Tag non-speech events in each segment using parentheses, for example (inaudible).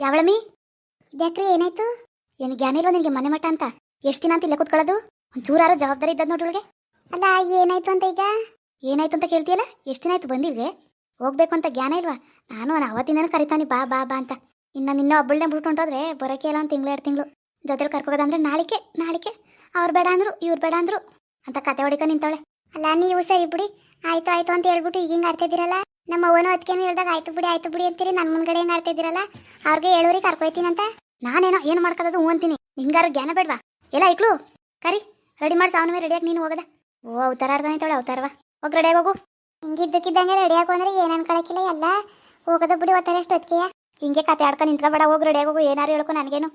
ಯಾವಳಮಿ? ಇದ್ಯಾಕ್ರಿ ಏನಾಯ್ತು? ಏನು ಜ್ಞಾನ ಇಲ್ವ ನಿನಗೆ ಮನೆ ಮಠ ಅಂತ? ಎಷ್ಟು ದಿನ ಅಂತ ಇಲ್ಲೇ ಕೂತ್ಕೊಳ್ಳೋದು? ಒಂಚೂರಾರು ಜವಾಬ್ದಾರಿ ಇದ್ದದ್ ನೋಡ್ರೊಳಗೆ ಅಲ್ಲ ಏನಾಯ್ತು ಅಂತ ಈಗ? ಏನಾಯ್ತು ಅಂತ ಕೇಳ್ತೀಯಲ್ಲ? ಎಷ್ಟು ದಿನ ಆಯ್ತು ಬಂದಿಲ್ವೇ ಹೋಗ್ಬೇಕು ಅಂತ ಜ್ಞಾನ ಇಲ್ವಾ? ನಾನು ಅವತ್ತಿಂದನೂ ಕರಿತಾನೆ ಬಾ ಬಾ ಬಾ ಅಂತ. ಇನ್ನು ನಿನ್ನ ಒಬ್ಬಳನ್ನೇ ಬಿಟ್ಟು ಹೊಂಟೋದ್ರೆ ಬರೋಕೆ ಇಲ್ಲ ಒಂದು ತಿಂಗಳು ಎರಡು ತಿಂಗಳು. ಜೊತೆಲಿ ಕರ್ಕೋಗೋದಂದ್ರೆ ನಾಳಿಕೆ ನಾಳಿಕೆ. ಅವ್ರು ಬೇಡ ಅಂದ್ರು ಇವ್ರು ಬೇಡ ಅಂದ್ರು ಅಂತ ಕತೆ ಹೊಡಿಕ ನಿಂತವಳೆ. ಅಲ್ಲ ನೀವು ಸರಿ ಬಿಡಿ. ಆಯ್ತು ಆಯ್ತು ಅಂತ ಹೇಳ್ಬಿಟ್ಟು ಈಗ ಹಿಂಗೆ ಆಡ್ತಿದ್ದೀರಲ್ಲ ನಮ್ಮ ಅವನು ಅದಕ್ಕೇನು ಹೇಳ್ದಾಗ, ಆಯ್ತು ಬಿಡಿ ಆಯ್ತು ಬಿಡಿ ಅಂತೀರಿ ನನ್ನ ಮುಂದ್ಗಡೆ ಏನ್ ಆಡ್ತಿದ್ದೀರಲ್ಲ, ಅವ್ರಿಗೆ ಹೇಳೋರಿ ಕರ್ಕೊಯ್ತೀನಂತ ನಾನೇನೋ ಏನು ಮಾಡ್ಕೋದು ಹೂ ಅಂತೀನಿ. ನಿಂಗಾರು ಜ್ಞಾನ ಬೇಡವಾ? ಎಲ್ಲ ಐಕ್ಳು? ಕರಿ ರೆಡಿ ಮಾಡಿ ಸಾವನವೇ ರೆಡಿಯಾಗಿ ನೀನು ಹೋಗದ. ಓ, ಅವತಾರ ಆಡ್ದಾನೆ ಅವತಾರವ ಹೋಗಿ ರೆಡಿಯಾಗಿ ಹೋಗು. ಹಿಂಗಿದ್ದಕ್ಕಿದ್ದಂಗೆ ರೆಡಿ ಆಗು ಅಂದ್ರೆ ಏನು ಅನ್ಕೊಳಕಿಲ್ಲ ಎಲ್ಲ ಹೋಗದ ಬಿಡಿ ಒತ್ತಾರೆ ಎಷ್ಟು ಹೊತ್ತಿಗೆಯ ಹಿಂಗೆ ಕತೆ ಆಡ್ಕೊಂಡು ನಿಂತ್ಕೊಬೇಡ, ಹೋಗಿ ರೆಡಿಯಾಗಿ ಹೋಗು, ಏನಾರು ಹೇಳ್ಕೊ ನನಗೇನು.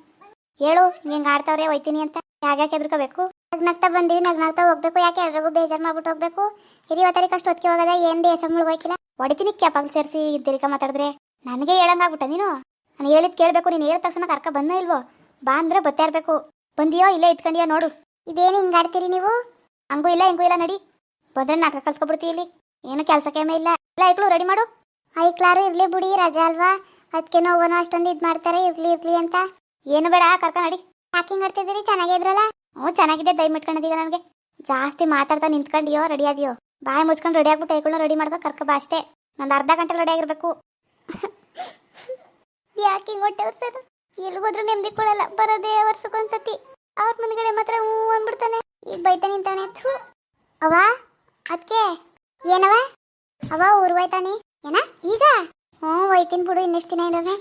ಹೇಳು ಹಿಂಗೆ ಆಡ್ತಾವ್ರೆ, ಹೋಯ್ತೀನಿ ಅಂತ. ಯಾಕೆ ಹೆದರ್ಕೋಬೇಕು? ನಗ್ನಾಗ್ತಾ ಬಂದಿವಿ, ನಗ್ನಾಗ್ತಾ ಹೋಗ್ಬೇಕು, ಯಾಕೆ ಎಲ್ರಿಗೂ ಬೇಜಾರು ಮಾಡ್ಬಿಟ್ಟು ಹೋಗ್ಬೇಕು? ಹಿರಿಯ ತಾರೀಕು ಅಷ್ಟು ಹೊತ್ತಿಗೆ ಹೋಗದ, ಏನ್ ದೇಶ ಮುಳುಗೋಯ್ಕಿಲ್ಲ ಹೊಡಿತೀನಿ ಕ್ಯಾಪಾಗಿ ಸೇರಿಸಿ ತಿರ್ಕ ಮಾತಾಡಿದ್ರೆ. ನನಗೆ ಹೇಳಂಗಾಗ್ಬಿಟ್ಟ ನೀನು? ನಾನು ಹೇಳಿದ್ ಕೇಳಬೇಕು, ನೀನು ಹೇಳಿದ ತಕ್ಷಣ ಕರ್ಕ ಬಂದ ಇಲ್ವೋ? ಬಾ ಅಂದ್ರೆ ಬತ್ತಾ ಇರ್ಬೇಕು ಬಂದಿಯೋ ಇಲ್ಲೇ ಇದ್ಕೊಂಡಿಯೋ ನೋಡು. ಇದೇನು ಹಿಂಗಾಡ್ತೀರಿ ನೀವು? ಹಂಗೂ ಇಲ್ಲ, ಹಿಂಗೂ ಇಲ್ಲ, ನಡಿ. ಬಂದ್ರೆ ನಾಟಕ ಕಲ್ಸ್ಕೊಬಿಡ್ತೀವಿ ಇಲ್ಲಿ. ಏನು ಕೆಲಸಕ್ಕೆ ಇಲ್ಲ. ಇಲ್ಲ, ಐಕ್ಳು, ರೆಡಿ ಮಾಡು. ಐಕ್ಲಾರು ಇರ್ಲಿ ಬಿಡಿ, ರಜಾ ಅಲ್ವಾ? ಅದಕ್ಕೆ ನೋವನು ಅಷ್ಟೊಂದು ಇದು ಮಾಡ್ತಾರೆ, ಇರ್ಲಿ ಇರ್ಲಿ ಅಂತ. ಏನು ಬೇಡ, ಕರ್ಕ ನಡಿ. ಪ್ಯಾಕಿಂಗ್ ಆಡ್ತಿದ್ದೀರಿ? ಚೆನ್ನಾಗಿದ್ರಲ್ಲ ಹ್ಞೂ, ಚೆನ್ನಾಗಿದೆ, ದಯ ಇಟ್ಕೊಂಡಿದ್ದೀಗ ನನಗೆ ಜಾಸ್ತಿ ಮಾತಾಡ್ತಾ ನಿಂತ್ಕೊಂಡಿಯೋ, ರೆಡಿ ಆದಿಯೋ? ಬಾಯಿ ಮುಚ್ಕೊಂಡು ರೆಡಿ ಆಗ್ಬಿಟ್ಟು ಐಕ್ಳನ್ನ ರೆಡಿ ಮಾಡ್ಕೊ ಕರ್ಕ ಬಾ ಅಷ್ಟೇ. ನಂದು ಅರ್ಧ ಗಂಟೆ ರೆಡಿ ಆಗಿರ್ಬೇಕು. (laughs) ಯಾಕೆ ಹಿಂಗ್ ಹೊಟ್ಟೆವ್ರು ಸರ್ ಎಲ್ಗೋದ್ರೂ ನೆಮ್ಮದಿ ಕೊಡಲ್ಲ. ಬರೋದೇ ವರ್ಷಕ್ಕೊಂದ್ಸತಿ. ಅವ್ರ ಮುಂದ್ಗಡೆ ಮಾತ್ರ ಹ್ಞೂ ಅಂದ್ಬಿಡ್ತಾನೆ. ಈಗ ಬೈತಾ ನಿಂತಾನೆ. ಥೂ. ಅವ ಅದಕ್ಕೆ ಏನವ ಅವ ಊರು ಹೋಯ್ತಾನೆ. ಏನ? ಈಗ? ಹ್ಞೂ, ಹೋಯ್ತೀನಿ ಬಿಡು, ಇನ್ನೆಷ್ಟು ದಿನ ಇರೋನೆ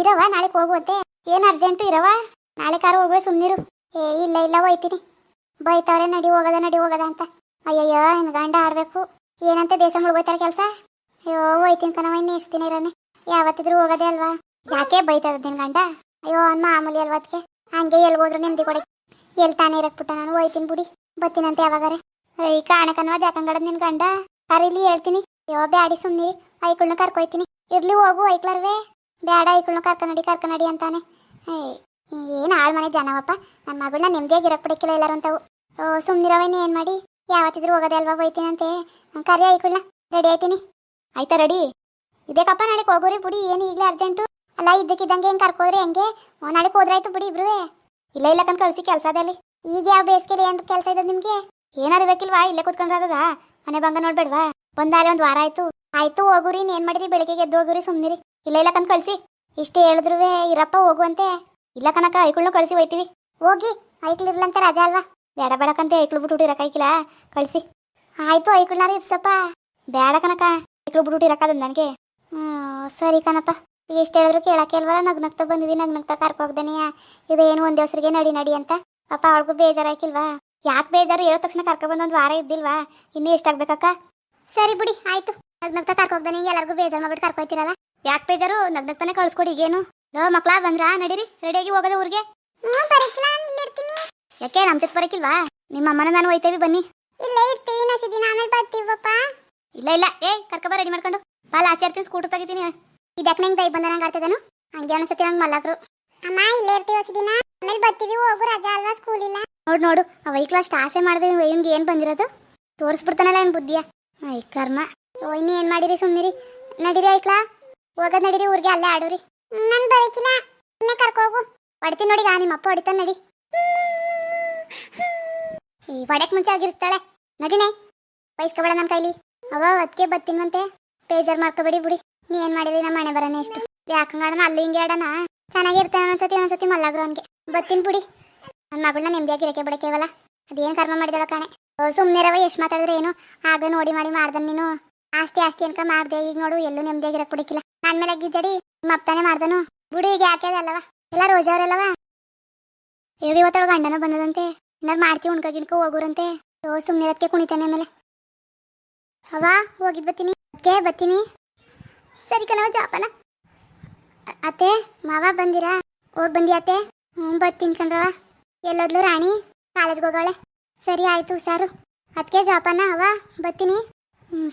ಇರವ ನಾಳೆ ಹೋಗುವಂತೆ. ಏನು ಅರ್ಜೆಂಟು ಇರವ ನಾಳೆ ಕಾರು ಹೋಗುವ ಸುಮ್ಮನಿರು ಏ, ಇಲ್ಲ ಇಲ್ಲ, ಹೋಯ್ತೀನಿ. ಬೈತಾವ್ರೆ, ನಡಿ, ಹೋಗದ ನಡಿ, ಹೋಗದ ಅಂತ. ಅಯ್ಯಯ್ಯೋ ಇನ್ನು ಗಂಡ ಆಡ್ಬೇಕು. ಏನಂತ ದೇಶ ಮುಳುಗೋಯ್ತಾರೆ ಕೆಲಸ? ಅಯ್ಯೋ, ಹೋಯ್ತೀನಿ ಕಣವ ಇನ್ನು ಎಷ್ಟು ದಿನ ಇರೋನೆ ಯಾವತ್ತಿದ್ರು ಹೋಗೋದೇ ಅಲ್ವಾ? ಯಾಕೆ ಬೈತಾ ನಿನ್ ಗಂಡ? ಅಯ್ಯೋ, ಅವ್ನ್ ಮಾಮೂಲಿ ಅಲ್ವಾ ಅದಕ್ಕೆ ಹಂಗೆ ಹೋದ್ರು ನೆಮ್ಮದಿ ಕೊಡಿ. ಎಲ್ಲಿ ತಾನೇ ಇರಕ್ಬಿಟ್ಟ ನಾನು, ಹೋಯ್ತೀನಿ ಬಿಡಿ. ಬತ್ತೀನಂತೆ ಯಾವಾಗಾರೆ. ಈ ಕಾಣಕನ್ವಾದ ಯಾಕಂಗಡದ್ ನಿನ್ ಗಂಡ? ಕರೀಲಿ ಹೇಳ್ತೀನಿ. ಅಯ್ಯೋ, ಬ್ಯಾಡಿ, ಸುಮ್ನಿರಿ. ಐಕುಳ್ನ ಕರ್ಕೊಯ್ತೀನಿ. ಇರ್ಲಿ, ಹೋಗು, ಐಕ್ಲರ್ವೇ. ಬ್ಯಾಡ, ಐಕುಳ್ನ ಕರ್ಕನಡಿ ಕರ್ಕನಡಿ ಅಂತಾನೆ. ಏನು ಆಳ್ ಮನೆ ಜನವಪ್ಪ. ನನ್ನ ಮಗಳನ್ನ ನೆಮ್ಮದಿಯಾಗಿ ಇರಕ್ ಬಿಡಕ್ಕಿಲ್ಲ ಎಲ್ಲರೂ ಅಂತವು. ಓ ಸುಮ್ನಿರವೇನೆ ಏನು ಮಾಡಿ? ಯಾವತ್ತಿದ್ರು ಹೋಗೋದೇ ಅಲ್ವಾ ಹೋಯ್ತೀನಂತೆ ಕರಿ ಐಕುಳ್ನ ರೆಡಿ ಆಯ್ತೀನಿ. ಆಯ್ತಾ ರೆಡಿ? ಇದೇಕಪ್ಪ ನಾಳೆ ಹೋಗೋರಿ ಬಿಡಿ. ಏನು ಈಗಲೇ ಅರ್ಜೆಂಟು? ಅಲ್ಲ ಇದ್ದಕ್ಕಿದ್ದಂಗೆ ಹೆಂಗೆ ಕರ್ಕೋದ್ರಿ ಹೆಂಗೆ? ಓ, ನಾಳೆಗೆ ಹೋದ್ರಾಯ್ತು ಬಿಡಿ ಇಬ್ರುವೆ. ಇಲ್ಲ ಇಲ್ಲ ಕಣ್ ಕಳ್ಸಿ ಕೆಲಸ ಅದಲ್ಲಿ ಈಗ ಯಾವ ಬೇಸಿಗೆಲಿ ಏನು ಕೆಲಸ ಇದೆ ನಿಮಗೆ? ಏನಾರು ಇರಕ್ಕಿಲ್ವಾ? ಇಲ್ಲೇ ಕೂತ್ಕೊಂಡ್ರಾಗದ ಮನೆ ಬಂಗ ನೋಡ್ಬೇಡ್ವಾ? ಬಂದಾಲೆ ಒಂದು ವಾರ ಆಯ್ತು. ಆಯ್ತು ಹೋಗುರಿ. ಏನ್ ಮಾಡಿರಿ ಬೆಳಿಗ್ಗೆ ಎದ್ದು ಹೋಗುರಿ ಸುಮ್ಮನಿರಿ ಇಲ್ಲ ಇಲ್ಲ ಕಣ್ ಕಳ್ಸಿ. ಇಷ್ಟೇ ಹೇಳಿದ್ರುವೆ ಇರಪ್ಪ ಹೋಗುವಂತೆ ಇಲ್ಲ ಕನಕ ಐಕುಳ್ನು ಕಳ್ಸಿ ಹೋಯ್ತೀವಿ. ಹೋಗಿ ಐಕ್ಲಿರ್ಲಂತೆ ರಜಾ ಅಲ್ವಾ? ಬೇಡ ಬೇಡಕಂತೆ ಐಕ್ಳು ಬಿಟ್ಟು ಇರಕ್ಕಾಯ್ಕಿಲ್ಲ ಕಳ್ಸಿ. ಆಯ್ತು ಐಕ್ಳಾರ ಇರ್ಸಪ್ಪ. ಬೇಡ ಕನಕ ಐಕ್ಳು ಬಿಟ್ಟು ಇರಕ್ಕದ ನನಗೆ. ಹ್ಞೂ ಸರಿ ಕಣಪ್ಪ. ಎಷ್ಟು ಹೇಳಿದ್ರು ಕೇಳಕ್ಕೆ ಅಲ್ವಾ? ನಗ್ ನಗ್ತಾ ಬಂದಿದ್ದೀನಿ ನಗ್ ನಗ್ತಾ ಇದು ಇದೇನು ಒಂದು ದಿವಸರಿಗೆ ನಡಿ ನಡಿ ಅಂತ. ಪಾಪ ಅವಳಿಗೂ ಬೇಜಾರಾಕಿಲ್ವಾ ಯಾಕೆ ಬೇಜಾರು? ಹೇಳೋ ತಕ್ಷಣ ಕರ್ಕೊಬಂದು ಒಂದು ವಾರ ಇದ್ದಿಲ್ವಾ? ಇನ್ನೂ ಎಷ್ಟಾಗ್ಬೇಕಕ್ಕ ಸರಿ ಬಿಡಿ, ಆಯ್ತು. ನಗ್ ನಗ್ತಾ ಎಲ್ಲರಿಗೂ ಬೇಜಾರು ಮಾಡ್ಬಿಟ್ಟು ಕರ್ಕೊಯ್ತಿರಲ್ಲ ಯಾಕೆ ಬೇಜಾರು? ನಗ್ ನಗ್ತಾನೆ ಕಳ್ಸ್ಕೊಡಿ ಈಗೇನು. ಲೋ, ಮಕ್ಳ, ಬಂದ್ರಾ? ನಡೀರಿ ರೆಡಿಯಾಗಿ ಹೋಗೋದು ಊರಿಗೆ. ಯಾಕೆ ನಮ್ ಜೊತೆ ಬರಕಿಲ್ವಾ? ನಿಮ್ಮ ಅಮ್ಮನ ನಾನು ಹೋಯ್ತೇವಿ ಬನ್ನಿ. ಇಲ್ಲ ಇರ್ತೀವಿ ನಸಿ ದಿನ ಆಮೇಲೆ ಬರ್ತೀವಪ್ಪ. ಇಲ್ಲ ಇಲ್ಲ. ಏ ಕರ್ಕೊಬ ರೆಡಿ ಮಾಡ್ಕೊಂಡು. ಬಾಲ್ ಆಚಾರ್ತೀನಿ ಸ್ಕೂಟರ್ ತೆಗಿತೀನಿ. ಇದಕ್ಕೆ ನಂಗೆ ದೈ ಬಂದಂಗೆ ಆಡ್ತಿದ್ದಾನು ಹಂಗೆ ಅನ್ಸತಿ ನಂಗೆ ಮಲ್ಲಾಕ್ರು. ಅಮ್ಮ ಇಲ್ಲೇ ಇರ್ತೀವಿ ಹೊಸದಿನ ಆಮೇಲೆ ಬರ್ತೀವಿ ಹೋಗು ರಜಾ ಅಲ್ವಾ ಸ್ಕೂಲ್ ಇಲ್ಲ? ನೋಡು ನೋಡು. ಆ ವೈಕ್ಲು ಅಷ್ಟು ಆಸೆ ಮಾಡಿದೆ ಇವ್ನಿಗೆ ಏನು ಬಂದಿರೋದು? ತೋರಿಸ್ಬಿಡ್ತಾನಲ್ಲ ಏನು ಬುದ್ಧಿಯ. ಐ ಕರ್ಮ. ಓ ಇನ್ನು ಏನು ಮಾಡಿರಿ ಸುಮ್ಮನಿರಿ ನಡೀರಿ ಐಕ್ಲಾ. ಹೋಗೋದು ನಡೀರಿ ಊರಿಗೆ ಅಲ್ಲೇ ಆಡೋರಿ. ನನ್ ಬರಕಿಲ್ಲ. ಇನ್ನೇ ಕರ್ಕೋಗು ಹೊಡಿತೀನಿ ನೋಡಿ ನಿಮ್ಮ ಅಪ್ಪ ಹೊಡಿತಾನೆ ನಡಿ. ಈ ಹೊಡೆಕ್ ಮುಂಚೆ ಆಗಿರ್ಸ್ತಾಳೆ. ನಡಿನೇ, ಬೈಸ್ಕೊಬೇಡ ನನ್ನ ಕೈಲಿ. ಅವ ಅದಕ್ಕೆ ಬತ್ತಿನಂತೆ ಬೇಜಾರು ಮಾಡ್ಕೋಬೇಡಿ ಬಿಡಿ. ನೀ ಏನು ಮಾಡಿದ್ರಿ ನಮ್ಮ ಮನೆ ಬರೋಣ ಎಷ್ಟು ಯಾಕಂಗಾಡನ ಅಲ್ಲೂ ಹಿಂಗೆ ಆಡೋಣ? ಚೆನ್ನಾಗಿರ್ತಾನೆ ಒಂದ್ಸತಿ ಒಂದ್ಸತಿ ಮಲ್ಲಾಗ್ರು ಅವನಿಗೆ. ಬತ್ತಿನ ಬಿಡಿ. ನನ್ನ ಮಗಳನ್ನ ನೆಮ್ಮದಿಯಾಗಿ ಇರಕ್ಕೆ ಬಿಡಕ್ಕೇವಲ್ಲ ಅದೇನು ಕರ್ಮ ಮಾಡಿದಳ ಕಾಣೆ. ಸುಮ್ಮನೆ ರವ, ಎಷ್ಟು ಮಾತಾಡಿದ್ರೆ ಏನು? ಆಗ ನೋಡಿ ಮಾಡಿ ಮಾಡ್ದೆ ನೀನು. ಆಸ್ತಿ ಆಸ್ತಿ ಅನ್ಕ ಮಾಡ್ದೆ. ಈಗ ನೋಡು, ಎಲ್ಲೂ ನೆಮ್ಮದಿಯಾಗಿ ಇರಕ್ಕೆ ಬಿಡಕ್ಕಿಲ್ಲ ನನ್ನ ಮೇಲೆ ಗಿಜ್ಜಡಿ ನಿಮ್ಮ ಅಪ್ಪನೇ ಮಾಡ್ದನು. ಬಿಡು, ಈಗ ಯಾಕೆ ಅಲ್ಲವಾ? ಎಲ್ಲ ರೋಜಾವ್ರಲ್ಲವಾ ಇವ್ರು ಇವತ್ತೊಳಗೆ ಗಂಡನ ಬಂದದಂತೆ. ಏನಾರು ಮಾಡ್ತೀವಿ ಉಣ್ಕ ಗಿಣ್ಕ ಹೋಗೋರಂತೆ. ಓ ಸುಮ್ಮನೆ ಅದಕ್ಕೆ ಕುಣಿತಾನೆ ಆಮೇಲೆ. ಅವ ಹೋಗಿದ್ ಬತ್ತೀನಿ. ಅದಕ್ಕೆ ಬತ್ತೀನಿ. ಸರಿ ಕಣವ ಜಾಪನ ಅತ್ತೆ, ಮಾವ ಬಂದಿರಾ? ಹೋಗಿ ಬಂದಿ ಅತ್ತೆ. ಹ್ಞೂ ಬತ್ತೀನಿ ಕಣ್ರವ ಎಲ್ಲೋದ್ಲು ರಾಣಿ, ಕಾಲೇಜ್ಗೆ ಹೋಗೋಳೆ ಸರಿ, ಆಯಿತು, ಹುಷಾರು. ಅದಕ್ಕೆ ಜಾಪನ ಅವ ಬತ್ತೀನಿ.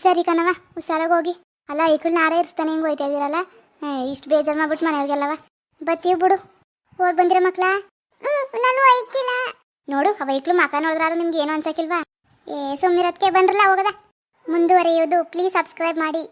ಸರಿ ಕಣವ ಹುಷಾರಾಗಿ ಹೋಗಿ. ಅಲ್ಲ ಐಕಳು ನಾರೇ ಇರಿಸ್ತಾನೆ, ಹಿಂಗೆ ಹೋಯ್ತಾ ಇದ್ದೀರಲ್ಲ ಇಷ್ಟು ಬೇಜಾರು ಮಾಡ್ಬಿಟ್ಟು ಮನೆಯವ್ರಿಗೆಲ್ಲವ. ಬತ್ತೀವಿ ಬಿಡು. ಹೋಗಿ ಬಂದಿರ ಮಕ್ಳ? ನಾನು ನೋಡು ಆ ವೈಕ್ಲು ಮಕ ನೋಡಿದ್ರಾರು ನಿಮ್ಗೆ ಏನು ಅನ್ಸಕ್ಕಿಲ್ವಾ? ಏ ಸುಮ್ಮನಿರೋದಕ್ಕೆ ಬಂದ್ರಲ್ಲ ಹೋಗದ. ಮುಂದುವರಿಯೋದು ಪ್ಲೀಸ್ ಸಬ್ಸ್ಕ್ರೈಬ್ ಮಾಡಿ.